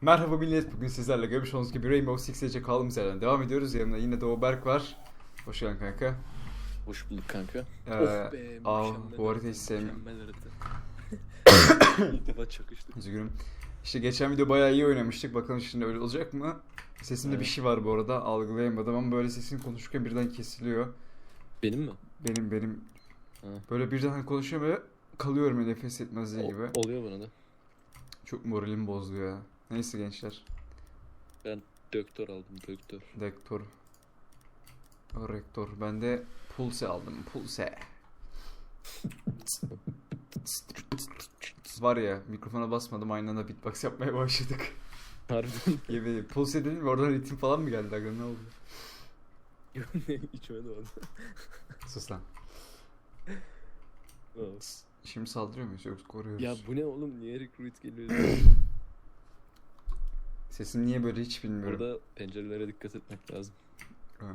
Merhaba millet, bugün sizlerle görmüş olduğunuz gibi Rainbow Six Siege kaldığımız yerden devam ediyoruz. Yanımda yine Doğu Berk var. Hoş geldin kanka. Hoş bulduk kanka. Ee, of be, aa, bu haritayı harita, hiç sevmiyorum. İlk defa çakıştık. Üzgünüm. İşte geçen video bayağı iyi oynamıştık. Bakalım şimdi öyle olacak mı? Sesimde bir Evet. şey var bu arada. Algılayamadım ama böyle sesin konuşurken birden kesiliyor. Benim mi? Benim benim Ha. böyle birden hani konuşuyorum ve kalıyorum nefes etmezliği O- gibi. oluyor bana da. Çok moralim bozdu ya. Neyse gençler. Ben doktor aldım doktor. Rektör. Rektör. Ben de Pulse aldım. Pulse. Var ya mikrofona basmadım aynı anda beatbox yapmaya başladık. Harbiden Yemin ederim. Pulse dedim ve oradan ritim falan mı geldi? Aga ne oldu? içime doğdu. Sus lan. Şimdi saldırıyor muyuz yoksa koruyoruz? ya bu ne oğlum? Niye recruit geliyor? Sesim niye böyle hiç bilmiyorum. Burada pencerelere dikkat etmek lazım. Hmm,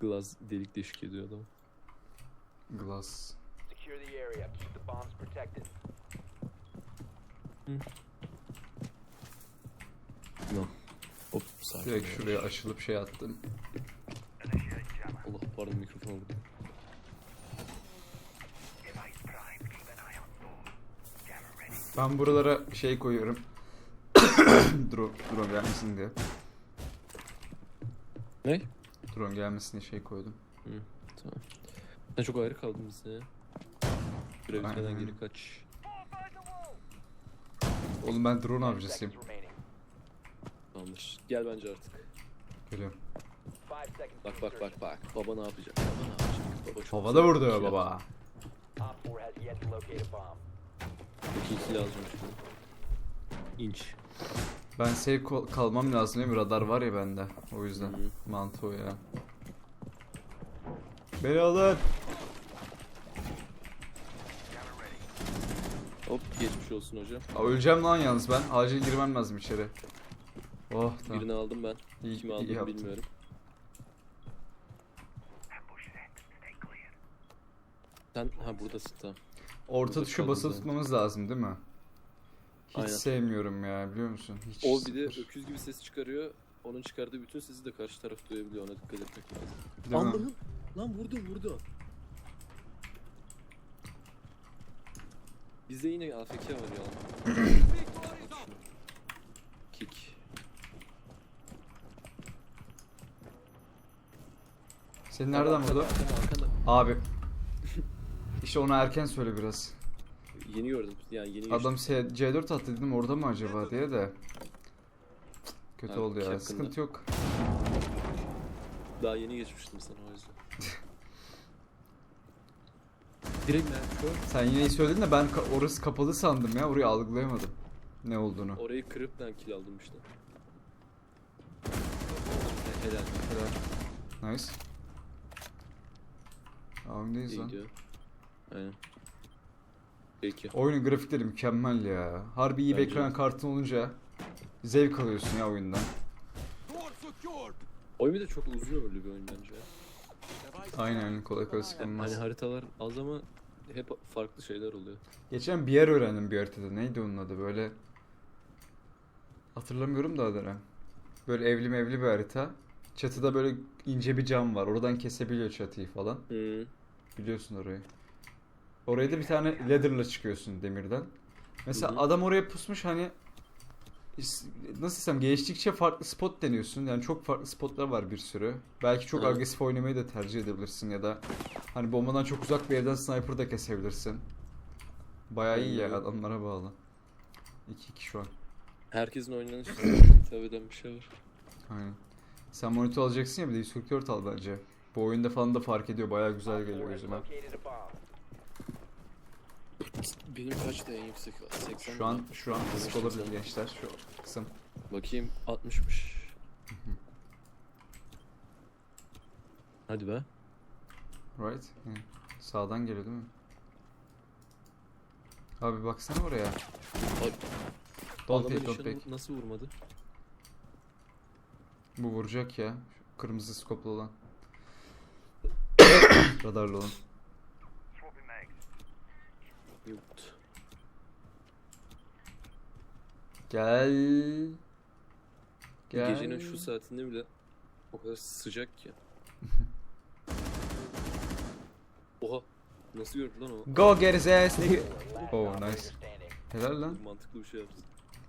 Glass delik deşik ediyor adam. Glass. Secure the area. Keep the bombs protected. No. Hop sakin. Direkt şuraya açılıp şey attım. Allah pardon mikrofon oldu. Ben buralara şey koyuyorum. Drone, drone gelmesin diye. Ne? Drone gelmesin diye şey koydum. Hı, tamam. Sen çok ayrı kaldın bize ya. Geri kaç. Oğlum ben drone avcısıyım. Tamamdır. Gel bence artık. Geliyorum. Bak bak bak bak. Baba ne yapacak? Baba ne yapacak? Baba çok Havada güzel vurdu bir şey baba. yaptı. Op 4 has yet to locate a bomb. İki iki lazım şimdi. İnç. Ben safe kal- kalmam lazım değil mi? Radar var ya bende. O yüzden. Hı. Mantığı ya. Beni alın. Hop geçmiş olsun hocam. Aa, öleceğim lan yalnız ben. Acil girmem lazım içeri. Oh tamam. Birini aldım ben. İyi- Kimi iyi aldığımı yaptın. bilmiyorum. Sen ha buradasın tamam. Orta Burada tuşa basılı tutmamız lazım değil mi? Hiç Aynen. sevmiyorum ya biliyor musun? Hiç O bir de sıfır. öküz gibi ses çıkarıyor. Onun çıkardığı bütün sesi de karşı taraf duyabiliyor. Ona dikkat etmek lazım. Değil mi? Lan vurdu vurdu. Bizde yine AFK var ya. Kick. Seni nereden Arkanda, vurdu? Arkanda, arkanda. Abi. İşte ona erken söyle biraz. Yeni gördüm. Yani yeni Adam. S- C4 attı dedim orada mı acaba diye de. Cık, Kötü Ha, oldu ya. yakında. Sıkıntı yok. Daha yeni geçmiştim sana o yüzden. Direkt ben şu an Sen yine iyi söyledin de ben ka- orası kapalı sandım ya. Orayı algılayamadım. Ne olduğunu. orayı kırıp ben kill aldım işte. Helal. Helal. Nice. Oyundayız İyi lan. gidiyor. Aynen. Peki. Oyunun grafikleri mükemmel ya. Harbi iyi bir Bence ekran de. kartın olunca zevk alıyorsun ya oyundan. Oyun bir de çok uzun ömürlü bir oyun bence. Aynen kolay kolay Hani sıkılmaz. haritalar az ama hep farklı şeyler oluyor. Geçen bir yer öğrendim bir haritada. Neydi onun adı böyle? Hatırlamıyorum da adını. Böyle evli mevli bir harita. Çatıda böyle ince bir cam var. Oradan kesebiliyor çatıyı falan. Hı. Biliyorsun orayı. Oraya da bir tane ladder'la çıkıyorsun demirden. Mesela Hı hı. adam oraya pusmuş hani nasıl desem geçtikçe farklı spot deniyorsun. Yani çok farklı spotlar var bir sürü. Belki çok Evet. agresif oynamayı da tercih edebilirsin ya da hani bombadan çok uzak bir yerden sniper da kesebilirsin. Bayağı iyi ya adamlara bağlı. 2-2 şu an. Herkesin oynanış hitap eden bir şey var. Aynen. Sen monitör alacaksın ya bir de 144 al bence. Bu oyunda falan da fark ediyor. Bayağı güzel Op 4 geliyor gözüme. Benim kaçtı en yüksek? 80 Şu an şu an kısık olabilir gençler şu kısım. Bakayım 60'mış. Hadi be. Right. Hı. Sağdan geliyor değil mi? Abi baksana oraya. Ay, Don't pick. nasıl vurmadı? Bu vuracak ya. Şu kırmızı skoplu olan. Radarlı olan. Yurt. Gel. Gel. Gecenin şu saatinde bile o kadar sıcak ki. Oha. Nasıl gördü lan o? Go get his ass Oh nice. Helal lan. Mantıklı bir şey yaptı.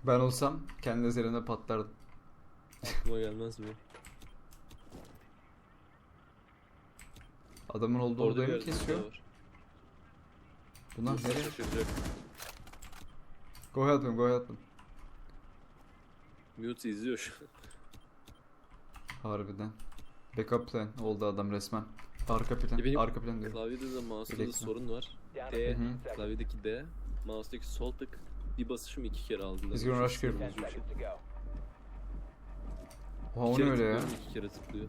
Ben olsam kendi üzerine patlardım. Aklıma gelmez mi? Adamın olduğu odayı mı kesiyor? daha var. Bunlar nereye? şaşıracak? Go help him, go help him. Mute izliyor şu an. Harbiden. Backup plan oldu adam resmen. Arka plan, Ya benim arka plan diyorum. Klavyede de mouse'da da sorun var. D, 15 Hı hı. klavyedeki D, mouse'daki sol tık bir basışım iki kere aldılar. Biz gonna rush go. Oha o ne öyle ya? iki kere tıklıyor.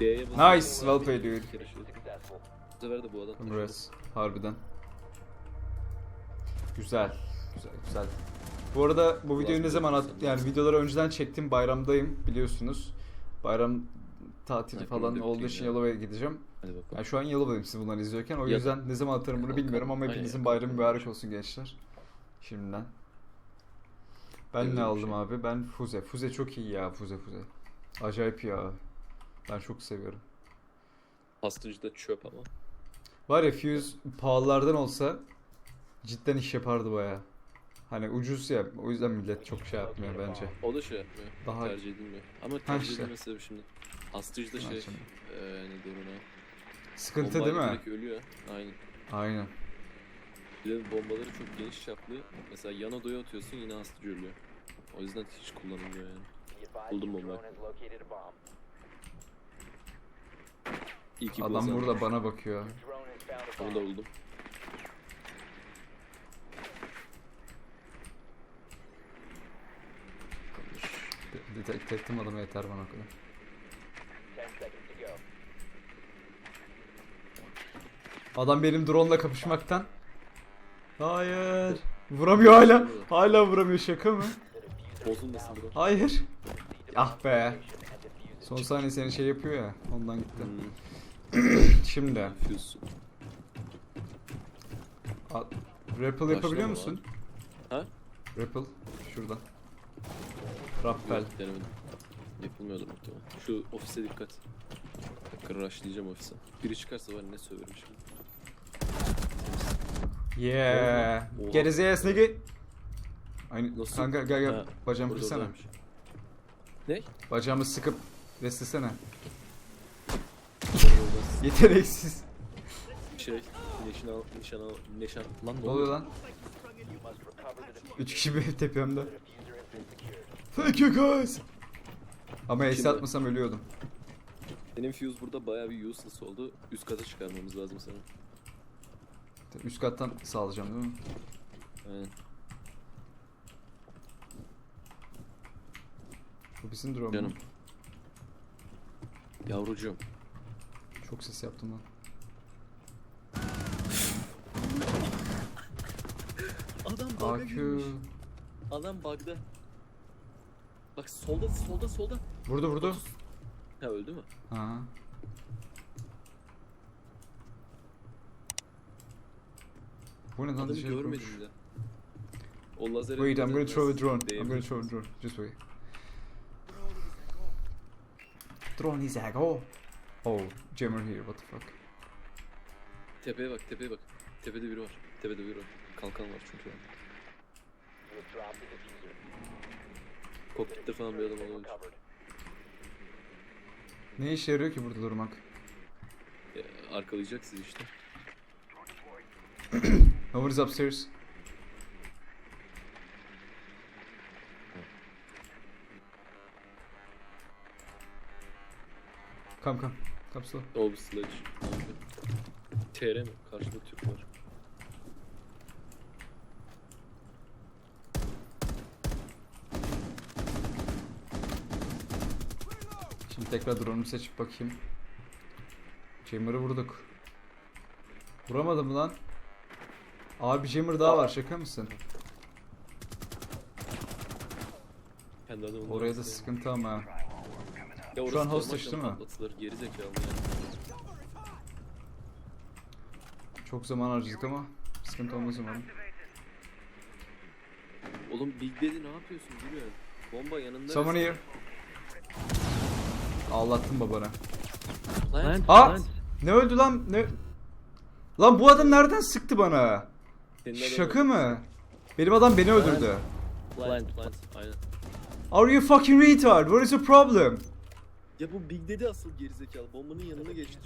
D'ye basıyorum. Nice, well played dude. İki kere. Sefer de bu adam taşıdı. Harbiden. Güzel. Güzel, güzel. Bu arada bu videoyu ne zaman at yani videoları önceden çektim. Bayramdayım biliyorsunuz. Bayram tatili Ay, falan olduğu için Yalova'ya gideceğim. Hadi bakalım. Yani şu an Yalova'dayım siz bunları izliyorken. O Ya- yüzden ne zaman atarım bunu Bakalım. bilmiyorum ama Aynen, hepinizin bakalım. bayramı mübarek olsun gençler. Şimdiden. Ben Öyle ne aldım şey. abi? Ben Fuze. Fuze çok iyi ya Fuze Fuze. Acayip ya. Ben çok seviyorum. Pastacı da çöp ama. Var ya Fuse pahalılardan olsa cidden iş yapardı baya. Hani ucuz ya o yüzden millet çok şey yapmıyor bence. O da şey yapmıyor. Daha- Tercih edilmiyor. Ama tercih işte. edilme sebebi şimdi. Pastacı da şey, Açın. eee ne diyor ona? Sıkıntı değil Bombayla mi? ölüyor. Aynen. Aynen. Bir de bombaları çok geniş çaplı. Mesela yan odaya atıyorsun yine hastacı ölüyor. O yüzden hiç kullanılmıyor yani. Buldum bombayı. İyi ki Adam burada bana bakıyor. Onu da buldum. De- Detekte ettim adamı yeter bana kadar. Adam benim drone'la kapışmaktan. Hayır. Vuramıyor hala. Hala vuramıyor şaka mı? Bozulmasın bro. Hayır. Ah be. Son saniye seni şey yapıyor ya. Ondan gitti. Hmm. Şimdi. Fuse. A- Rappel yapabiliyor musun? Ha? Rappel. Şuradan. Rappel. Yok, denemedim. Yapılmıyordur muhtemelen. Şu ofise dikkat. Dakika rushlayacağım ofise. Biri çıkarsa var ne söverim şimdi. Yeah. Oha. Get his ass nigga. Aynı Nasıl? kanka gel gel Ha, bacağımı kırsana. oradaymış. Ne? Bacağımı sıkıp beslesene. Yeteneksiz. Şey, nişan al, nişan al, nişan. Lan Ne oluyor lan? Üç kişi benim tepemde. Thank you guys. Ama ace atmasam ölüyordum. Benim fuse burada bayağı bir useless oldu. Üst kata çıkarmamız lazım sana. Üst kattan sağlayacağım değil mi? Aynen. Bu bizim drone mu? Canım. Yavrucuğum. Çok ses yaptım lan. Adam bug'a girmiş. Adam bug'da. Bak solda solda solda. Vurdu vurdu. Ha öldü mü? Ha. Bu ne lan Adamı dışarı görmedim koymuş. bile. O lazeri Wait, I'm gonna throw a drone. I'm gonna throw a drone. Just wait. Drone is a go. Oh, jammer here. What the fuck? Tepeye bak tepeye bak. Tepede biri var. Tepede biri var. Kalkan var çünkü. Kokpitte falan bir adam olabilir. Ne işe yarıyor ki burada durmak? E, arkalayacak sizi işte. No one is upstairs. Come come. Come slow. O bir sledge. Abi. TR mi? Karşıda Türk var. Şimdi tekrar drone'u seçip bakayım. Jammer'ı vurduk. Vuramadım lan. Abi Jammer daha var şaka mısın? Oraya da sıkıntı ama. Ya Şu orası an? Patlatılır. Geri zekalı yani. Çok zaman harcadık ama sıkıntı olmaz umarım. Oğlum Big Daddy ne yapıyorsun Gülüyor. Bomba yanında. Someone here. Ağlattın babana. Lan, Aa! lan. Ne öldü lan? Ne? Lan bu adam nereden sıktı bana? Şaka mı? Benim adam beni öldürdü. Plant, plant. Aynen. Are you fucking retard? What is your problem? Ya bu Big Daddy asıl gerizekalı. Bombanın yanına geçti.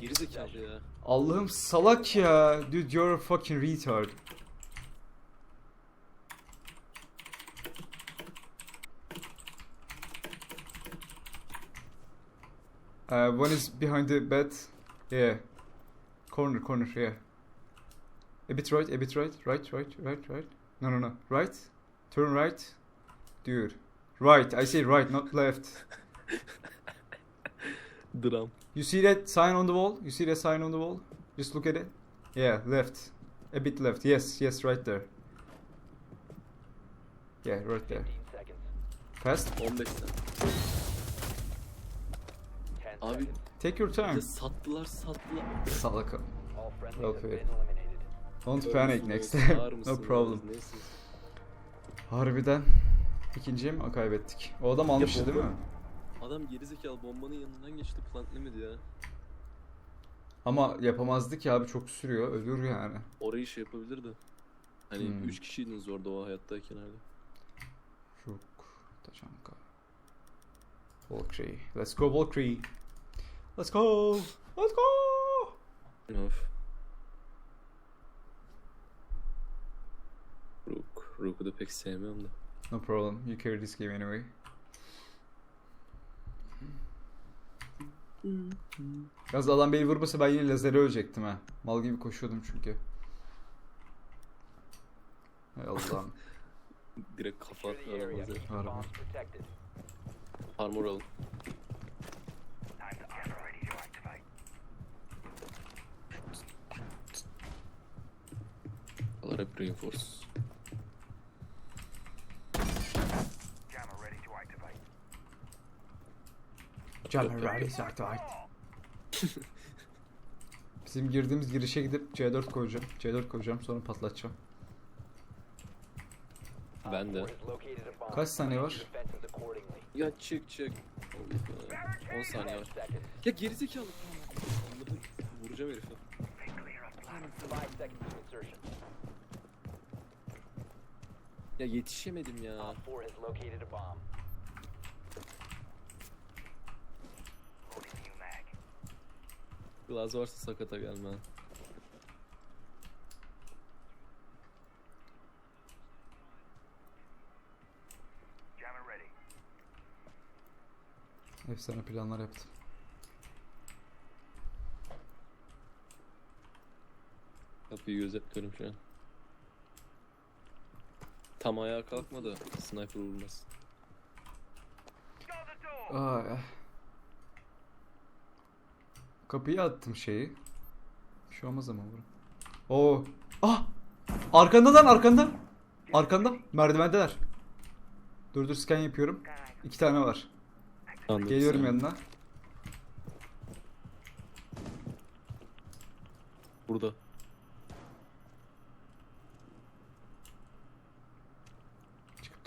Gerizekalı ya. Allah'ım salak ya. Dude you're a fucking retard. Uh, one is behind the bed. Yeah. Corner, corner, yeah. A bit right, a bit right, right, right, right, right. No, no, no. Right. Turn right. Dude. Right. I say right, not left. Dram. You see that sign on the wall? You see that sign on the wall? Just look at it. Yeah, left. A bit left. Yes, yes, right there. Yeah, right there. seconds. Fast. 15 saniye. 10 Abi. Take your time. sattılar sattılar. Salak. All friendlies Well have played. been eliminated. Don't panic next time. no problem. Harbiden. İkinciye mi kaybettik? O adam almıştı değil mi? Adam gerizekalı bombanın yanından geçti plantlemedi ya. Ama yapamazdı ki abi çok sürüyor. Ölür yani. Orayı şey yapabilirdi. Hani Hmm. 3 kişiydiniz orada o hayattayken hala. Çok taşanka. Valkyrie. Let's go Valkyrie. Let's go. Let's go. Of. Rook. Rook'u da pek sevmiyorum da. No problem. You carry this game anyway. Yalnız adam beni vurmasa ben yine lazere ölecektim ha. Mal gibi koşuyordum çünkü. Hay Allah'ım. Direkt kafa Secure the area. Aramaz ya. Keep the Harbi. bombs protected. Armor alın. Alır hep reinforce. Bizim girdiğimiz girişe gidip C4 koyacağım. C4 koyacağım sonra patlatacağım. Ben de. Kaç saniye var? Ya çık çık. 10 saniye 10 var. Ya gerizekalı. Anladım. Vuracağım herifi. Ya yetişemedim ya. Op 4 has located a bomb. Glaz varsa sakata gelme. Efsane planlar yaptım. Kapıyı gözetliyorum şu an. Tam ayağa kalkma da sniper vurmasın. Ay. Kapıya attım şeyi. Bir şey olmaz ama vurun. Oo. Ah! Arkanda lan arkanda. Arkanda. Merdivendeler. Dur dur scan yapıyorum. İki tane var. Anladım Geliyorum sen. yanına. Burada.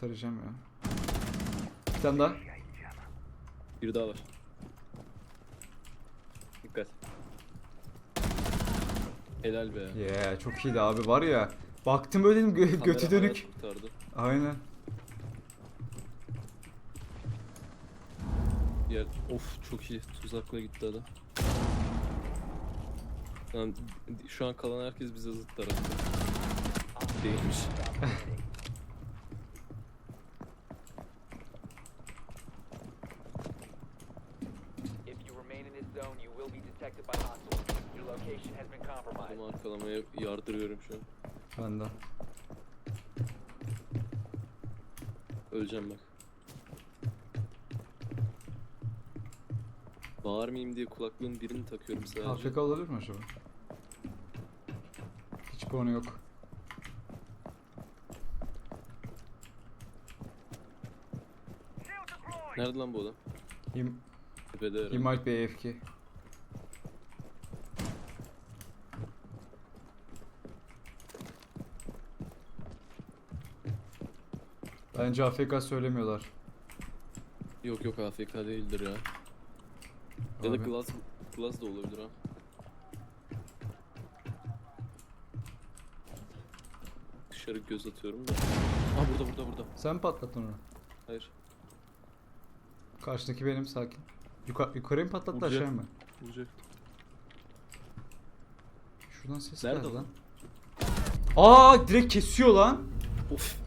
Çıkıp tarayacağım ya. Bir tane daha. Bir daha var. Dikkat. Helal be. Yeah çok iyiydi abi var ya. Baktım böyle dedim gö- Kamera götü dönük. kurtardı. Aynen. Ya of çok iyi. Tuzakla gitti adam. Lan şu an kalan herkes bize zıt tarafta. Değilmiş. Detected by hostiles. Your location has been compromised. Adamı arkalamaya yardırıyorum şu an. Ben de. Öleceğim bak. Bağırmayayım diye kulaklığın birini takıyorum sadece. AFK olabilir mi acaba? Hiç konu yok. Nerede lan bu adam? He, Tepede he might be AFK. Bence AFK söylemiyorlar. Yok yok AFK değildir ya. Ya da Abi. Glass, Glass da olabilir ha. Dışarı göz atıyorum da. Aa burada burada burada. Sen mi patlattın onu. Hayır. Karşıdaki benim sakin. Yukarı, yukarıya mı patlattı Vuracak. aşağı mı? Vuracak. Şuradan ses Nerede geldi o? lan. Aa direkt kesiyor lan. Of.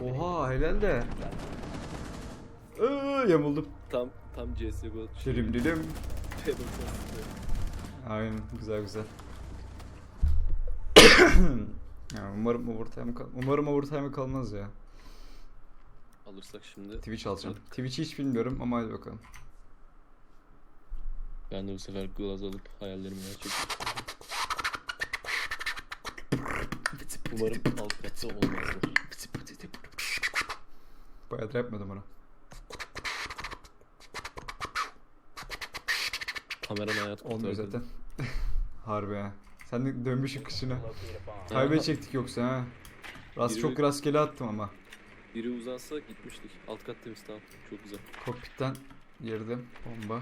Op 4 eliminated. Oha helal de. Iıı, yamuldum. Tam tam CSGO. Şirim dilim. P90. Aynen güzel güzel. ya umarım overtime kal umarım overtime kalmaz ya. Alırsak şimdi. Twitch alacağım. Twitch'i hiç bilmiyorum ama hadi bakalım. Ben de bu sefer Glass alıp hayallerimi gerçekleştireceğim. Umarım alt katta olmazlar. Bayağıdır yapmadım onu. Kameran hayat Olmuyor kurtardı. zaten. Harbi ha. Sen de dönmüşsün kışına. Kaybedecektik yoksa ha. Rast Biri- çok rastgele attım ama. Biri uzansa gitmiştik. Alt kat temiz tamam. Çok güzel. Kokpitten girdim. Bomba.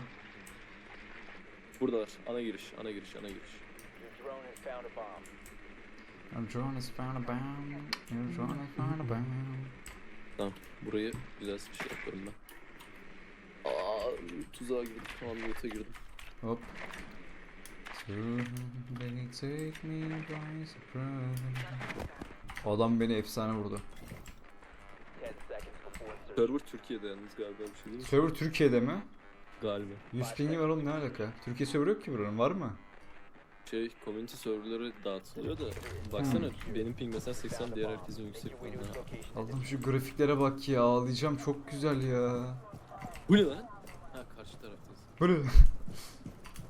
Buradalar. Ana giriş, ana giriş, ana giriş. Your drone has found a bomb. Your drone has found a bomb. Tamam. Burayı güzel bir şey yaparım ben. Aa, tuzağa girdim. Tamam, mute'a girdim. Hop. Adam beni efsane vurdu. 10 seconds before insertion. Server Türkiye'de yalnız galiba bir şey değil mi? Server Türkiye'de mi? Galiba. 100 pingi var oğlum ne alaka? Türkiye server yok ki buranın var mı? Şey, community serverları dağıtılıyor da baksana benim ping mesela 80 diğer herkesin yüksek location. Allah'ım şu grafiklere bak ya ağlayacağım çok güzel ya. Bu ne lan? Ha karşı taraftayız. Böyle.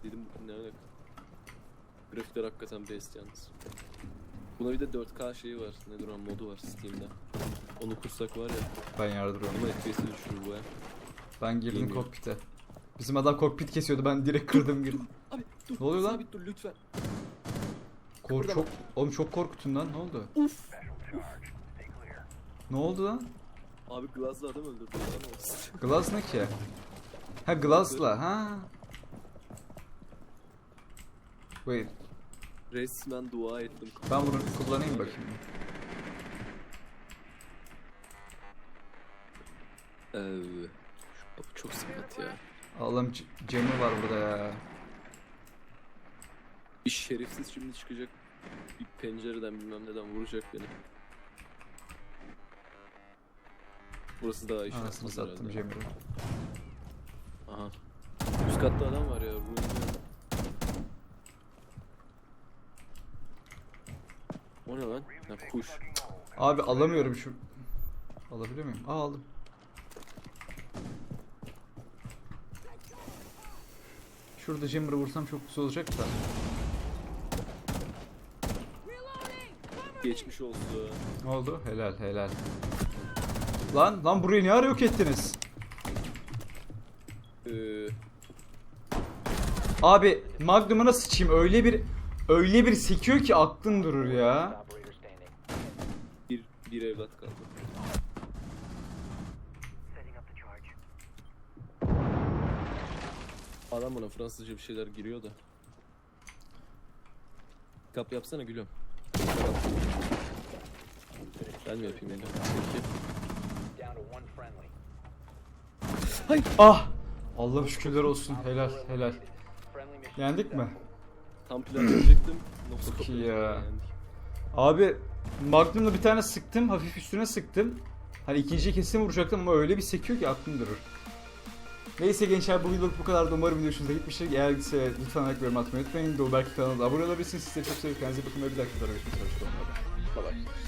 Dedim ne alaka? Grafikler hakikaten best yalnız. Buna bir de 4K şeyi var. Ne duran modu var Steam'de. Onu kursak var ya. Ben yardırıyorum. Ama FPS'i düşürür bu ya. Ben girdim Bilmiyorum. kokpite. Bizim adam kokpit kesiyordu ben direkt kırdım girdim. Abi dur. Ne oluyor lan? Sabit dur lütfen. Kor Kıpırdama. çok oğlum çok korkuttun lan ne oldu? Uf. Ne oldu lan? Abi Glass'la adam öldürdü. Glass ne ki? Ha Glass'la ha. Wait Resmen dua ettim. ben bunu kullanayım bakayım. Ee, çok sakat ya. Allah'ım c- camı var burada ya. Bir şerefsiz şimdi çıkacak. Bir pencereden bilmem neden vuracak beni. Burası daha iyi Anasını sattım. Cemre. Aha. Üst katta adam var ya. Room'da. O ne lan? Ha kuş. Abi alamıyorum şu. Alabiliyor muyum? Aa aldım. Şurada Cemre'ı vursam çok güzel olacak da. Geçmiş olsun. Ne oldu? Helal helal. Lan lan burayı niye ara yok ettiniz? Ee, Abi Magnum'a sıçayım öyle bir öyle bir sekiyor ki aklın durur ya. Bir, bir evlat kaldı. Adam bana Fransızca bir şeyler giriyor da. Kap yapsana gülüm. Ben mi yapayım öyle? Friendly. Ah! Allah'ım şükürler olsun. Helal helal. Yendik mi? Tam plan yapacaktım. Noskop Çok iyi ya. Abi Magnum'la bir tane sıktım. Hafif üstüne sıktım. Hani ikinciyi kesin vuracaktım ama öyle bir sekiyor ki aklım durur. Neyse gençler bu videoluk bu kadar da umarım video hoşunuza gitmiştir. Eğer gitse lütfen like yorum atmayı unutmayın. Doğu belki kanalına abone olabilirsiniz. Size çok seviyorum. Kendinize bakın ve bir dahaki videoda görüşmek üzere. Hoşçakalın. Bye bye.